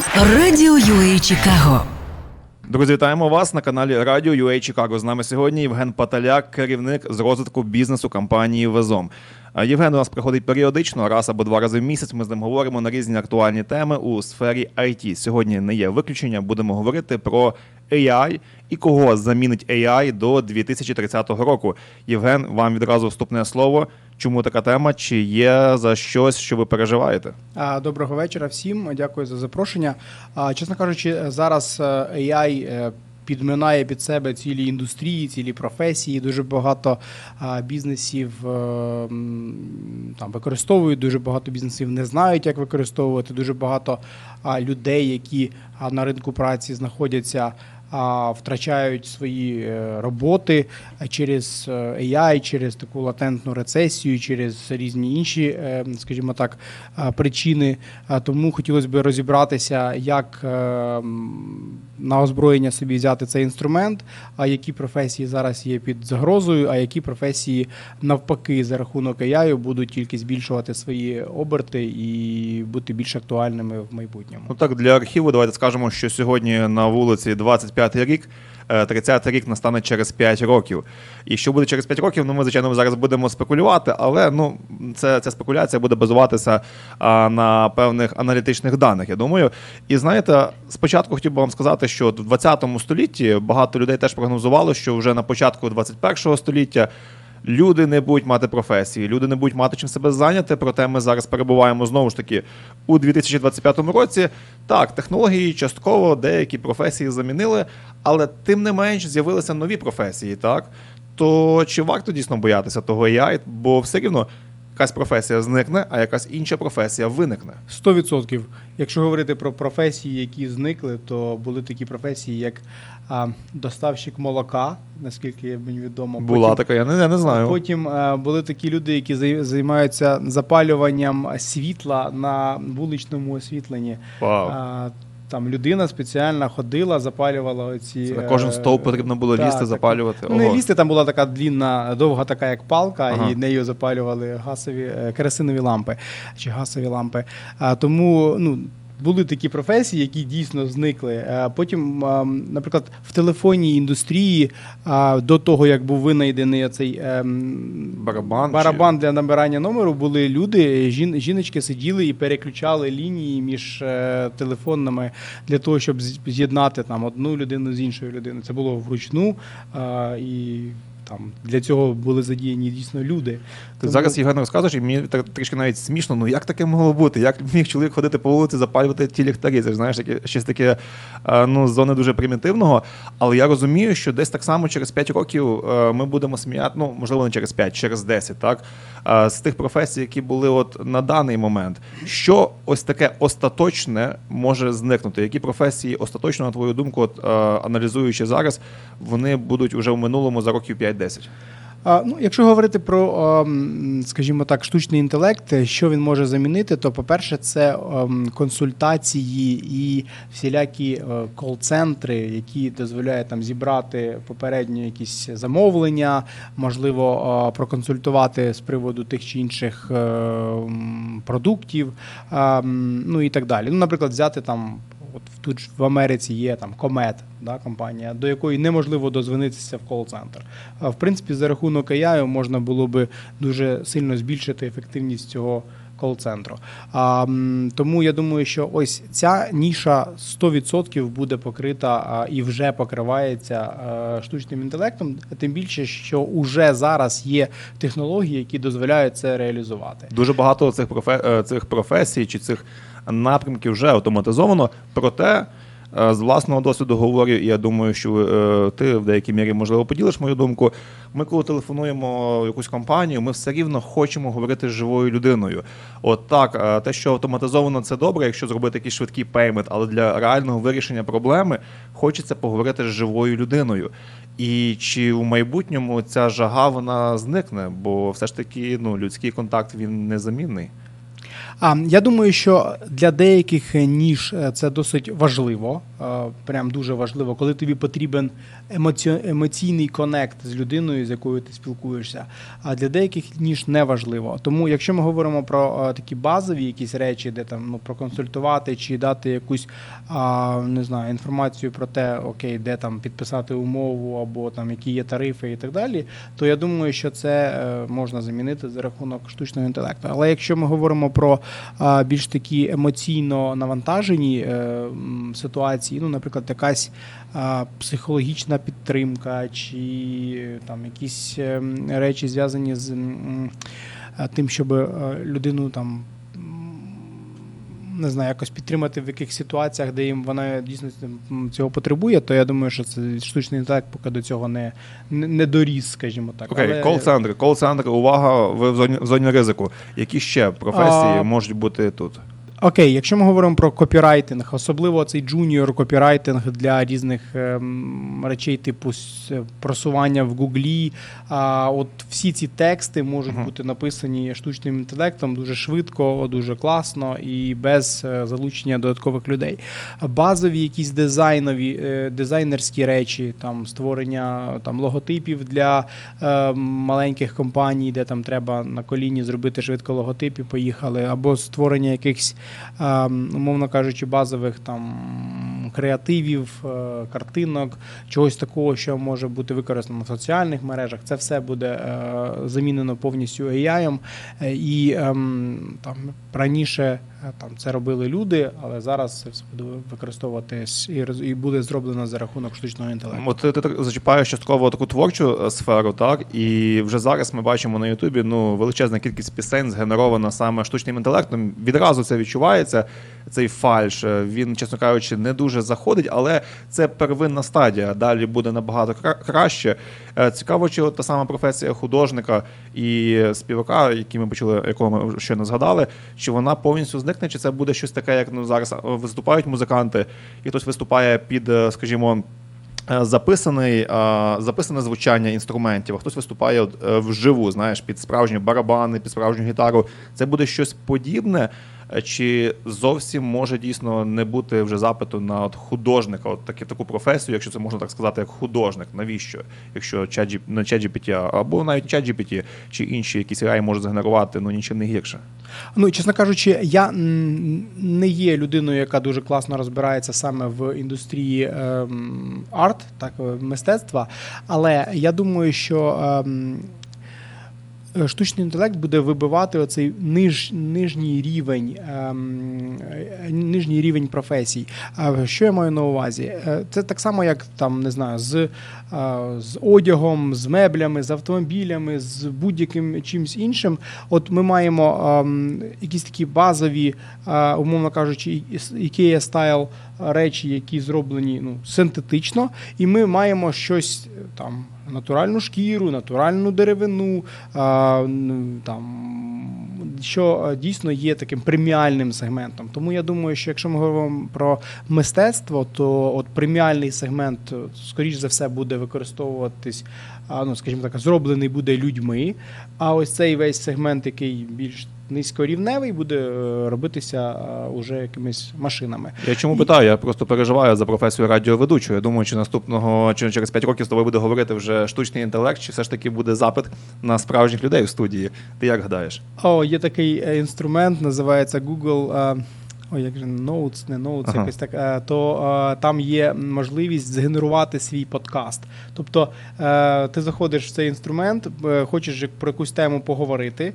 Радіо UA Чикаго. Друзі, вітаємо вас на каналі Радіо UA Чикаго. З нами сьогодні Євген Паталяк, керівник з розвитку бізнесу компанії Везом. Євген у нас приходить періодично, раз або два рази в місяць. Ми з ним говоримо на різні актуальні теми у сфері IT. Сьогодні не є виключення. Будемо говорити про AI і кого замінить AI до 2030 року. Євген, вам відразу вступне слово. Чому така тема? Чи є за щось, що ви переживаєте? Доброго вечора всім. Дякую за запрошення. Чесно кажучи, зараз е, AI е, підминає під себе цілі індустрії, цілі професії. Дуже багато бізнесів е, там використовують, дуже багато бізнесів не знають, як використовувати. Дуже багато людей, які на ринку праці знаходяться. А, Втрачають свої е, роботи через е, AI, через таку латентну рецесію, через різні інші, е, скажімо так, причини. Тому хотілося б розібратися, як е, на озброєння собі взяти цей інструмент, а які професії зараз є під загрозою, а які професії навпаки за рахунок AI будуть тільки збільшувати свої оберти і бути більш актуальними в майбутньому. Ну так, для архіву давайте скажемо, що сьогодні на вулиці 25-й рік, е, 30-й рік настане через 5 років. І що буде через 5 років, ну ми, звичайно, зараз будемо спекулювати, але ну, це, ця спекуляція буде базуватися а, на певних аналітичних даних, я думаю. І знаєте, спочатку хотів би вам сказати, що в 20 столітті багато людей теж прогнозувало, що вже на початку 21 століття. Люди не будуть мати професії, люди не будуть мати чим себе зайняти. Проте ми зараз перебуваємо знову ж таки у 2025 році. Так, технології частково деякі професії замінили, але тим не менш з'явилися нові професії. Так то чи варто дійсно боятися того AI, бо все рівно якась професія зникне, а якась інша професія виникне. 100%. Якщо говорити про професії, які зникли, то були такі професії, як доставщик молока, наскільки мені відомо. Була Потім- така, я не, я не знаю. Потім е, були такі люди, які зай- займаються запалюванням світла на вуличному освітленні. Вау. Там людина спеціально ходила, запалювала оці. Це на кожен е, стовп потрібно було так, лізти, так. запалювати. Ну, не лізти, там була така длінна, довга така, як палка, Ага. і нею запалювали газові е, керосинові лампи чи газові лампи. А, тому ну. Були такі професії, які дійсно зникли. Потім, наприклад, в телефонній індустрії до того, як був винайдений цей Барабан чи- для набирання номеру, були люди, жін, жіночки сиділи і переключали лінії між е, телефонами для того, щоб з'єднати там одну людину з іншою людиною. Це було вручну і там для цього були задіяні дійсно люди. Ти Тому... зараз Євген розказуєш, і мені трішки навіть смішно. Ну як таке могло бути? Як міг чоловік ходити по вулиці, запалювати ті ліхтарі? Це ж знаєш, таке щось таке е, ну зони дуже примітивного. Але я розумію, що десь так само через 5 років е, ми будемо сміяти. Ну можливо, не через 5, через 10, так е, з тих професій, які були от на даний момент. Що ось таке остаточне може зникнути? Які професії остаточно на твою думку, от аналізуючи зараз, вони будуть уже в минулому за років 5 10? Ну, якщо говорити про, скажімо так, штучний інтелект, що він може замінити, то по-перше, це консультації і всілякі кол-центри, які дозволяють там зібрати попередні якісь замовлення, можливо, проконсультувати з приводу тих чи інших е, продуктів, ну і так далі. Ну, наприклад, взяти там. От тут ж в Америці є там Комет, да, компанія, до якої неможливо дозвонитися в кол-центр. В принципі, за рахунок AI можна було би дуже сильно збільшити ефективність цього кол-центру. А, тому я думаю, що ось ця ніша 100% буде покрита а, і вже покривається а, штучним інтелектом. Тим більше, що уже зараз є технології, які дозволяють це реалізувати. Дуже багато цих профе... е, цих професій чи цих напрямків вже автоматизовано. Проте е, з власного досвіду говорю, і я думаю, що е, ти в деякій мірі можливо поділиш мою думку. Ми, коли телефонуємо в якусь компанію, ми все рівно хочемо говорити з живою людиною. От так, е, те, що автоматизовано, це добре, якщо зробити якийсь швидкий пеймент, але для реального вирішення проблеми хочеться поговорити з живою людиною. І чи в майбутньому ця жага вона зникне? Бо все ж таки ну, людський контакт він незамінний. А я думаю, що для деяких ніж е, це досить важливо, е, прям дуже важливо, коли тобі потрібен емоці... емоційний конект з людиною, з якою ти спілкуєшся. А для деяких ніж не важливо. Тому, якщо ми говоримо про е, такі базові якісь речі, де там ну проконсультувати чи дати якусь не знаю інформацію про те, окей, де там підписати умову або там які є тарифи і так далі, то я думаю, що це е, можна замінити за рахунок штучного інтелекту. Але якщо ми говоримо про більш такі емоційно навантажені е, ситуації, ну, наприклад, якась психологічна підтримка, чи там якісь е, речі зв'язані з тим, щоб е, людину там. Не знаю, якось підтримати в яких ситуаціях, де їм вона дійсно цього потребує, то я думаю, що це штучний інтелект поки до цього не, не, не доріс, скажімо так. Окей, okay. кол-центри. Кол-центри, увага, ви в зоні, в зоні ризику. Які ще професії А, можуть бути тут? Окей, якщо ми говоримо про копірайтинг, особливо цей джуніор копірайтинг для різних ем, речей, типу просування в Гуглі, а от всі ці тексти можуть Мгм. бути написані штучним інтелектом дуже швидко, дуже класно і без е, залучення додаткових людей. Базові якісь дизайнові, е, дизайнерські речі, там створення там логотипів для е, маленьких компаній, де там треба на коліні зробити швидко логотип і поїхали, або створення якихось, е, умовно кажучи, базових там креативів, е, картинок, чогось такого, що може бути використано в соціальних мережах. Це все буде е, замінено повністю AI. Е, І ем, там раніше там це робили люди, але зараз це все буде використовуватись і буде зроблено за рахунок штучного інтелекту. От ти, ти так зачіпаєш частково таку творчу сферу, так? І вже зараз ми бачимо на Ютубі ну, величезна кількість пісень згенерована саме штучним інтелектом. Відразу це відчувається. Цей фальш. Він, чесно кажучи, не дуже заходить, але це первинна стадія. Далі буде набагато краще. Е, Цікаво, чи та сама професія художника і співака, який ми почали, якого ми щойно згадали, чи вона повністю зникне, чи це буде щось таке, як ну зараз виступають музиканти, і хтось виступає під, е, скажімо. е, Записаний, записане звучання інструментів, а хтось виступає вживу, знаєш, під справжні барабани, під справжню гітару. Це буде щось подібне, чи зовсім може дійсно не бути вже запиту на от художника, от таки, таку професію, якщо це можна так сказати, як художник. Навіщо? Якщо ChatGPT, не ChatGPT, або навіть ChatGPT, чи інші якісь AI може згенерувати, ну нічим не гірше. Ну, чесно кажучи, я не є людиною, яка дуже класно розбирається саме в індустрії ем, арт, так мистецтва. Але я думаю, що ем, штучний інтелект буде вибивати оцей ниж, нижній рівень, ем, е, нижній рівень професій. Що я маю на увазі? Е, Це так само, як там не знаю, з, е, з одягом, з меблями, з автомобілями, з будь-яким чимось іншим. От ми маємо ем, якісь такі базові, е, умовно кажучи, IKEA стайл речі, які зроблені ну, синтетично, і ми маємо щось е, там. Натуральну шкіру, натуральну деревину, там, що е, дійсно є таким преміальним сегментом. Тому я думаю, що якщо ми говоримо про мистецтво, то от преміальний сегмент, е, скоріш за все, буде використовуватись, ну, скажімо так, зроблений буде людьми. А ось цей весь сегмент, який більш низькорівневий, буде е, робитися е, уже якимись машинами. Я чому питаю? Я просто переживаю за професію радіоведучого. Я думаю, чи наступного чи через 5 років з тобою буде говорити вже штучний інтелект, чи все ж таки буде запит на справжніх людей в студії. Ти як гадаєш? О, є такий е, інструмент, називається Google. Ой, як же Notes, не Notes, Ага. якось так. е, То е, там є можливість згенерувати свій подкаст. Тобто е, ти заходиш в цей інструмент, хочеш про якусь тему поговорити,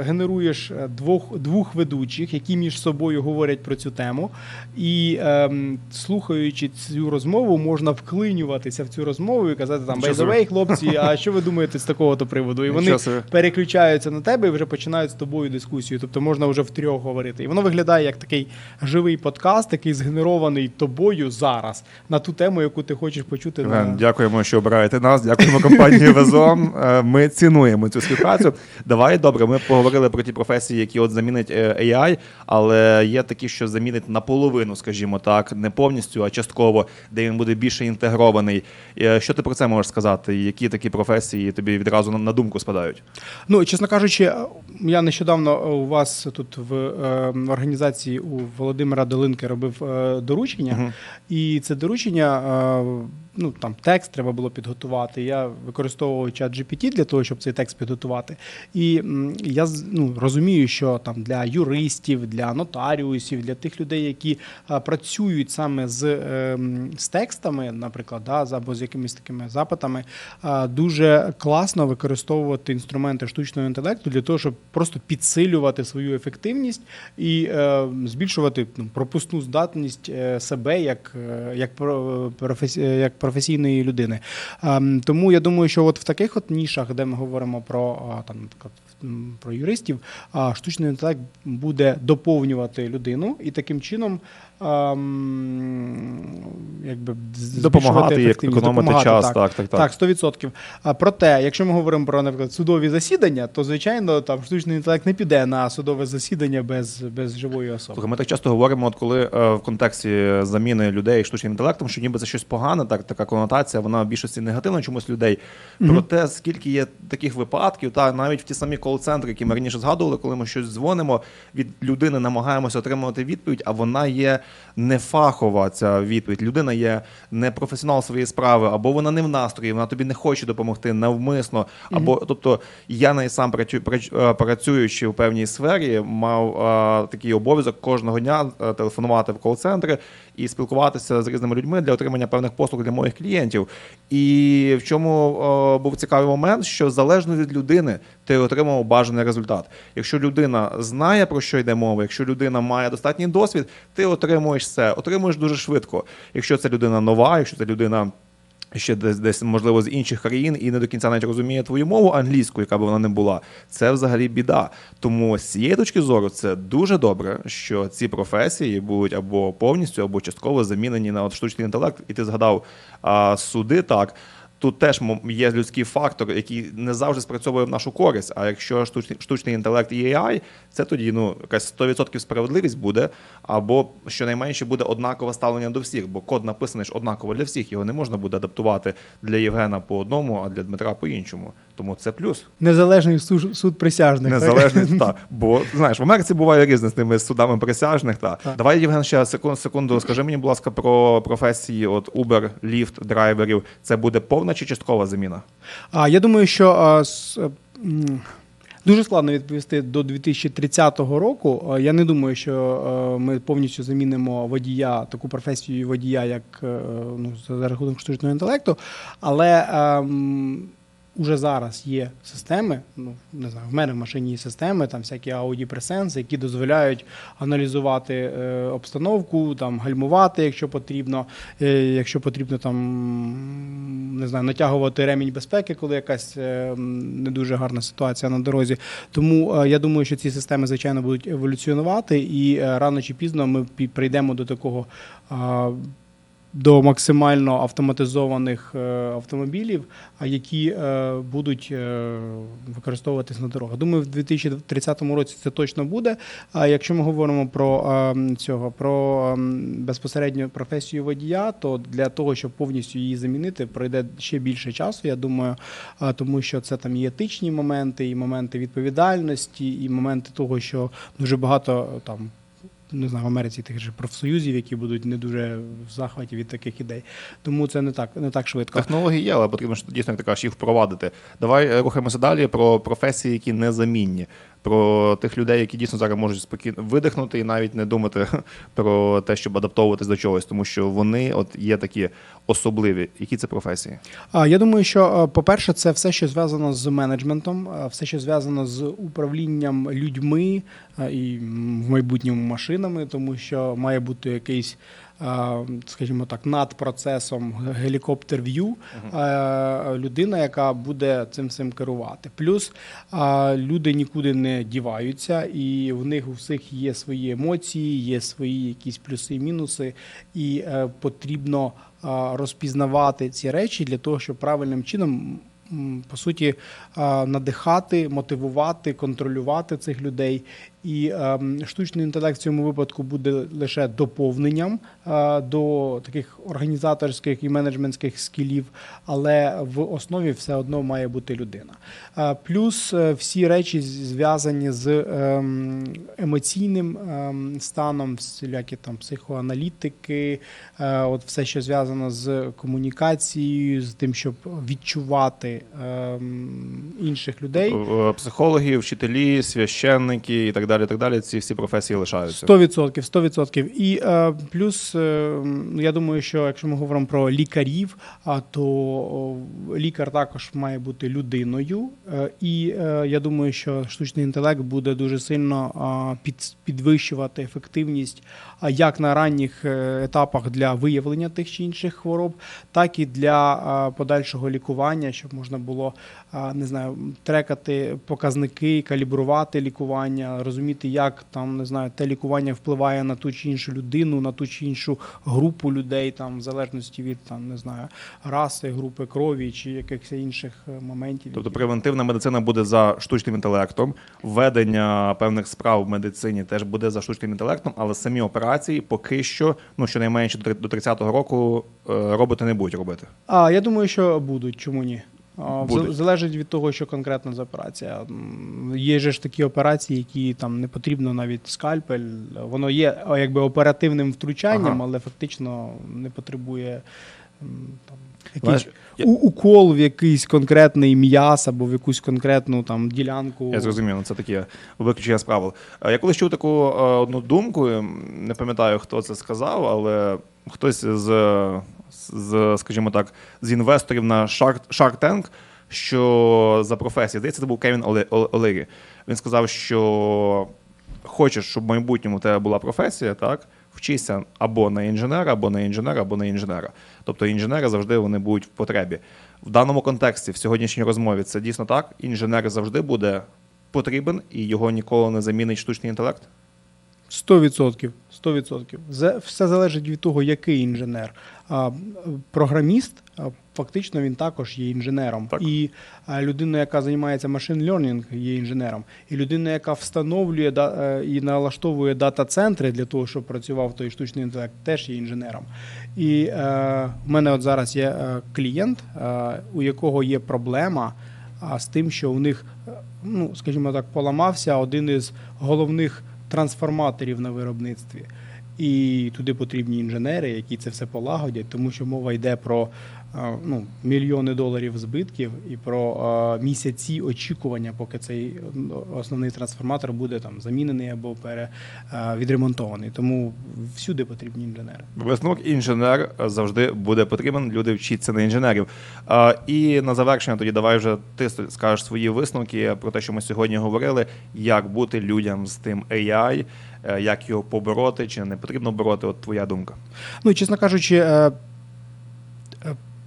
генеруєш двох, двох ведучих, які між собою говорять про цю тему, і е, слухаючи цю розмову, можна вклинюватися в цю розмову і казати там way, хлопці, а що ви думаєте з такого-то приводу? І вони переключаються на тебе і вже починають з тобою дискусію. Тобто можна вже втрьох говорити. І воно виглядає як такий живий подкаст, який згенерований тобою зараз на ту тему, яку ти хочеш почути. Євген, на... дякуємо, що обираєте нас. Дякуємо компанії Везом. Е, Ми цінуємо цю співпрацю. Давай добре. Ми поговорили про ті професії, які от замінять е, AI, але є такі, що замінить наполовину, скажімо так, не повністю, а частково, де він буде більше інтегрований. Е, Що ти про це можеш сказати? Які такі професії тобі відразу на- думку спадають? Ну, чесно кажучи, я нещодавно у вас тут в е, організації у Володимира Долинки робив е, доручення, -huh. і це доручення. Ну там текст треба було підготувати. Я використовував чат GPT для того, щоб цей текст підготувати. І я ну, розумію, що там для юристів, для нотаріусів, для тих людей, які працюють саме з, ем, з текстами, наприклад, да, або з якимись такими запитами, дуже класно використовувати інструменти штучного інтелекту для того, щоб просто підсилювати свою ефективність і е, збільшувати ну, пропускну здатність е, себе як, е, як, про- професі, як професійної людини. Ем, Тому я думаю, що от в таких от нішах, де ми говоримо про там, наприклад, про юристів, штучний інтелект буде доповнювати людину і таким чином ем, якби Допомагати ефективність, економити допомагати, час, так. так, так, так. Так, 100%. А проте, якщо ми говоримо про, наприклад, судові засідання, то звичайно там штучний інтелект не піде на судове засідання без, без живої особи. Слухай, ми так часто говоримо, от коли е, в контексті заміни людей штучним інтелектом, що ніби це щось погане, так така конотація, вона в більшості негативна чомусь людей. Проте скільки є таких випадків, та навіть в ті самі кол-центри, які ми раніше згадували, коли ми щось дзвонимо, від людини намагаємося отримувати відповідь, а вона є не фахова ця відповідь. Людина є не професіонал своєї справи, або вона не в настрої, вона тобі не хоче допомогти навмисно. Або тобто я навіть сам е, працюючи в певній сфері, мав е, такий обов'язок кожного дня е, телефонувати в кол-центри і спілкуватися з різними людьми для отримання певних послуг для моїх клієнтів. І в чому е, був цікавий момент, що залежно від людини ти отримав бажаний результат. Якщо людина знає про що йде мова, якщо людина має достатній досвід, ти отримуєш це, отримуєш дуже швидко. Якщо це людина нова, якщо це людина. Ще десь десь можливо з інших країн і не до кінця навіть розуміє твою мову англійську, яка б вона не була. Це взагалі біда. Тому з цієї точки зору це дуже добре, що ці професії будуть або повністю, або частково замінені на от штучний інтелект. І ти згадав а, суди так. Тут теж є людський фактор, який не завжди спрацьовує в нашу користь. А якщо штучний, штучний інтелект і AI, це тоді ну якась 100% справедливість буде, або щонайменше буде однакове ставлення до всіх, бо код написаний ж однаково для всіх. Його не можна буде адаптувати для Євгена по одному, а для Дмитра по іншому. Тому це плюс. Незалежний суд, суд присяжних. так? Незалежність, так. Бо знаєш, в Америці буває різне з тими судами присяжних. Та. Давай, Євген, ще секунду, секунду. Скажи мені, будь ласка, про професії от Uber, Lyft, драйверів. Це буде повна чи часткова заміна? А я думаю, що а, с- е, м, дуже складно відповісти до 2030 року. Я не думаю, що е, ми повністю замінимо водія, таку професію водія, як е, ну, за рахунок штучного інтелекту. Але ем, уже зараз є системи, ну не знаю, в мене в машині є системи, там всякі Audi Presence, які дозволяють аналізувати е, обстановку, там гальмувати, якщо потрібно, е, якщо потрібно там не знаю, натягувати ремінь безпеки, коли якась е, не дуже гарна ситуація на дорозі. Тому е, я думаю, що ці системи звичайно будуть еволюціонувати, і е, рано чи пізно ми прийдемо до такого. а, до максимально автоматизованих е, автомобілів, а які е, будуть е, використовуватись на дорогах. Думаю, в 2030 році це точно буде. А якщо ми говоримо про цього про безпосередньо професію водія, то для того, щоб повністю її замінити, пройде ще більше часу. Я думаю, тому що це там і етичні моменти, і моменти відповідальності, і моменти того, що дуже багато там не знаю, в Америці тих же профсоюзів, які будуть не дуже в захваті від таких ідей. Тому це не так, не так швидко. Технології є, але потрібно ж дійсно, як ти кажеш, їх впровадити. Давай е, рухаємося далі про професії, які незамінні. Про тих людей, які дійсно зараз можуть спокійно видихнути і навіть не думати про те, щоб адаптовуватись до чогось, тому що вони от є такі особливі. Які це професії? А я думаю, що е, по-перше, це все, що зв'язано з менеджментом, е, все, що зв'язано з управлінням людьми е, і в майбутньому машинами, тому що має бути якийсь скажімо так, над процесом гелікоптер в'ю е, людина, яка буде цим всім керувати. Плюс е, люди нікуди не діваються, і в них у всіх є свої емоції, є свої якісь плюси і мінуси, і е, потрібно е, розпізнавати ці речі для того, щоб правильним чином. По суті, е, надихати, мотивувати, контролювати цих людей. І ем, штучний інтелект в цьому випадку буде лише доповненням е, до таких організаторських і менеджментських скілів, але в основі все одно має бути людина. Е, плюс е, всі речі зв'язані з ем, емоційним ем, станом, всілякі там психоаналітики, от все, що зв'язано з комунікацією, з тим, щоб відчувати інших людей. Психологи, вчителі, священники і так далі. І так далі. Ці всі професії лишаються. 100%, 100%. І е, плюс, е, я думаю, що якщо ми говоримо про лікарів, а, то лікар також має бути людиною. Е, і е, я думаю, що штучний інтелект буде дуже сильно а, під, підвищувати ефективність як на ранніх е, етапах для виявлення тих чи інших хвороб, так і для а, подальшого лікування, щоб можна було а, не знаю, трекати показники, калібрувати лікування, розуміти, як там не знаю, те лікування впливає на ту чи іншу людину, на ту чи іншу групу людей, там в залежності від там не знаю раси, групи крові чи якихось інших е, моментів. Тобто превентивна медицина буде за штучним інтелектом, введення певних справ в медицині теж буде за штучним інтелектом, але самі операції поки що, ну щонайменше до до 30-го року, е, роботи не будуть робити. А я думаю, що будуть. Чому ні? Будуть. Залежить від того, що конкретно за операція. Є ж такі операції, які там не потрібно навіть скальпель. Воно є якби оперативним втручанням, Ага. але фактично не потребує там, якийсь я- укол в якийсь конкретний м'яз або в якусь конкретну там ділянку. Я зрозумів, ну, це таке виключення з правил. Я колись чув таку одну думку, не пам'ятаю, хто це сказав, але хтось з, з скажімо так, з інвесторів на Shark, Shark Tank, що за професію, здається, це був Кевін Оле- Оле- Олегі. Він сказав, що хочеш, щоб в майбутньому у тебе була професія, так? Вчися або на інженера, або на інженера, або на інженера. Тобто інженери завжди вони будуть в потребі. В даному контексті, в сьогоднішній розмові, це дійсно так. Інженер завжди буде потрібен і його ніколи не замінить штучний інтелект. 100%. 100%. Зе- Все залежить від того, який інженер. Програміст, фактично, він також є інженером. Так. І людина, яка займається машин learning, є інженером. І людина, яка встановлює да- е, і налаштовує дата-центри для того, щоб працював той штучний інтелект, теж є інженером. І е, в мене от зараз є е, клієнт, е, у якого є проблема а, з тим, що у них, ну, скажімо так, поламався один із головних трансформаторів на виробництві. І туди потрібні інженери, які це все полагодять, тому що мова йде про ну, мільйони доларів збитків і про місяці очікування, поки цей основний трансформатор буде там замінений або пере, е, відремонтований. Тому всюди потрібні інженери. Висновок інженер завжди буде потрібен. Люди вчаться на інженерів. І на завершення тоді давай вже ти скажеш свої висновки про те, що ми сьогодні говорили, як бути людям з тим AI, е, як його побороти, чи не потрібно бороти. От твоя думка. Ну, чесно кажучи, е,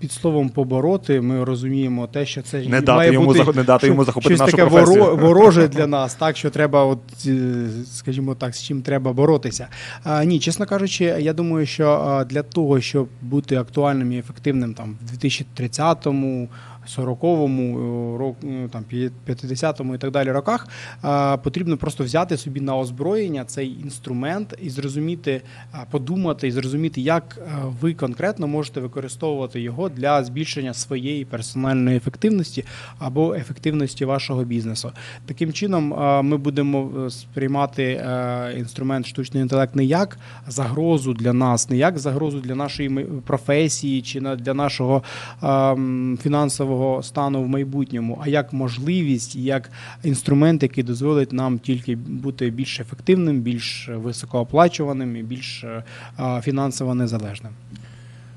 під словом побороти ми розуміємо те, що це Не дати має йому бути зах- не дати йому захопити щось нашу таке професію. вороже для нас, так що треба, от, е, скажімо так, з чим треба боротися. А, ні, чесно кажучи, я думаю, що для того, щоб бути актуальним і ефективним там в 2030-му, 40-му, е, е, там 50-му і так далі роках, потрібно просто взяти собі на озброєння цей інструмент і зрозуміти, подумати і зрозуміти, як е, ви конкретно можете використовувати його для збільшення своєї персональної ефективності або ефективності вашого бізнесу. Таким чином, е, ми будемо е, сприймати е, інструмент штучний інтелект не як загрозу для нас, не як загрозу для нашої професії чи для нашого ем, фінансового стану в майбутньому, а як можливість, як інструмент, який дозволить нам тільки бути більш ефективним, більш високооплачуваним і більш е, фінансово незалежним.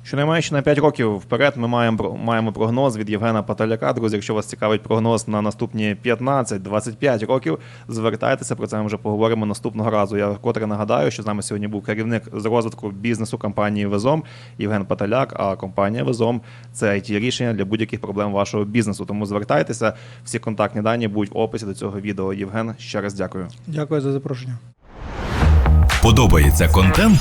Щонайменше на 5 років вперед ми маємо про- маємо прогноз від Євгена Паталяка. Друзі, якщо вас цікавить прогноз на наступні 15-25 років, звертайтеся про це. Ми вже поговоримо наступного разу. Я вкотре нагадаю, що з нами сьогодні був керівник з розвитку бізнесу компанії Везом Євген Паталяк. А компанія Везом це it рішення для будь-яких проблем вашого бізнесу. Тому звертайтеся. Всі контактні дані будуть в описі до цього відео. Євген, ще раз дякую. Дякую за запрошення. Подобається контент?